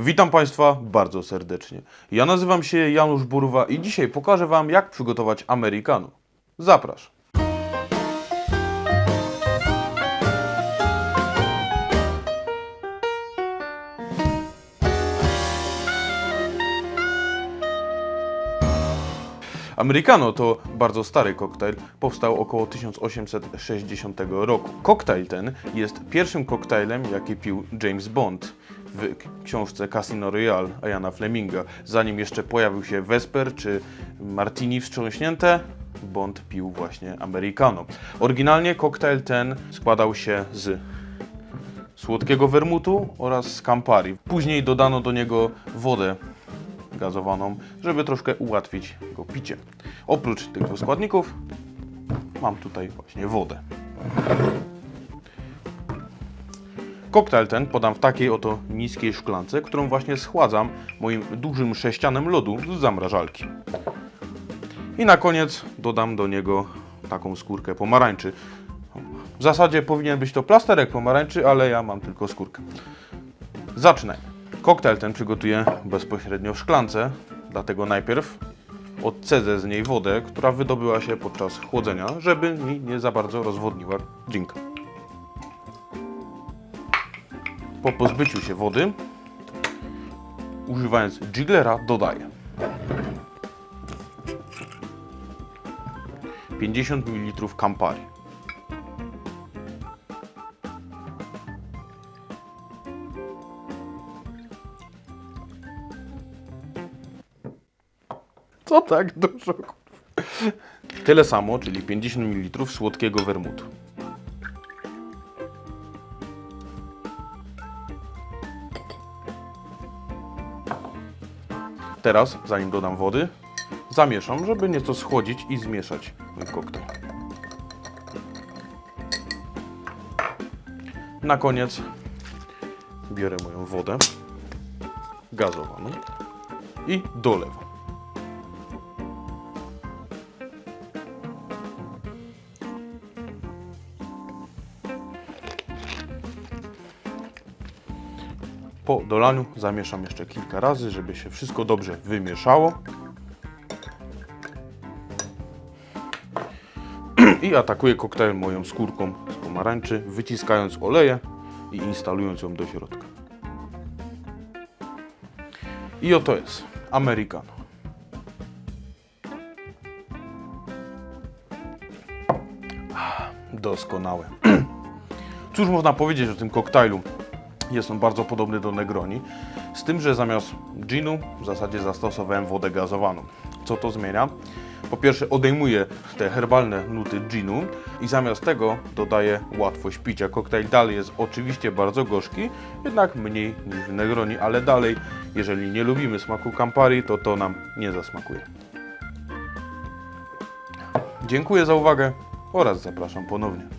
Witam Państwa bardzo serdecznie. Ja nazywam się Janusz Burwa i dzisiaj pokażę Wam, jak przygotować Americano. Zapraszam. Americano to bardzo stary koktajl, powstał około 1860 roku. Koktajl ten jest pierwszym koktajlem, jaki pił James Bond w książce Casino Royale Iana Fleminga. Zanim jeszcze pojawił się Vesper czy Martini wstrząśnięte, Bond pił właśnie Americano. Oryginalnie koktajl ten składał się z słodkiego wermutu oraz Campari. Później dodano do niego wodę gazowaną, żeby troszkę ułatwić jego picie. Oprócz tych dwóch składników mam tutaj właśnie wodę. Koktajl ten podam w takiej oto niskiej szklance, którą właśnie schładzam moim dużym sześcianem lodu z zamrażalki. I na koniec dodam do niego taką skórkę pomarańczy. W zasadzie powinien być to plasterek pomarańczy, ale ja mam tylko skórkę. Zaczynajmy. Koktajl ten przygotuję bezpośrednio w szklance, dlatego najpierw odcedzę z niej wodę, która wydobyła się podczas chłodzenia, żeby mi nie za bardzo rozwodniła drinka. Po pozbyciu się wody, używając jiglera, dodaję 50 ml Campari. Co tak dużo? Tyle samo, czyli 50 ml słodkiego wermutu. Teraz, zanim dodam wody, zamieszam, żeby nieco schłodzić i zmieszać mój koktajl. Na koniec biorę moją wodę gazowaną i dolewam. Po dolaniu zamieszam jeszcze kilka razy, żeby się wszystko dobrze wymieszało. I atakuję koktajl moją skórką z pomarańczy, wyciskając oleję i instalując ją do środka. I oto jest Americano. Ah, Doskonałe. Cóż można powiedzieć o tym koktajlu? Jest on bardzo podobny do Negroni, z tym, że zamiast ginu w zasadzie zastosowałem wodę gazowaną. Co to zmienia? Po pierwsze odejmuję te herbalne nuty ginu i zamiast tego dodaję łatwość picia. Koktajl dalej jest oczywiście bardzo gorzki, jednak mniej niż w Negroni, ale dalej, jeżeli nie lubimy smaku Campari, to to nam nie zasmakuje. Dziękuję za uwagę oraz zapraszam ponownie.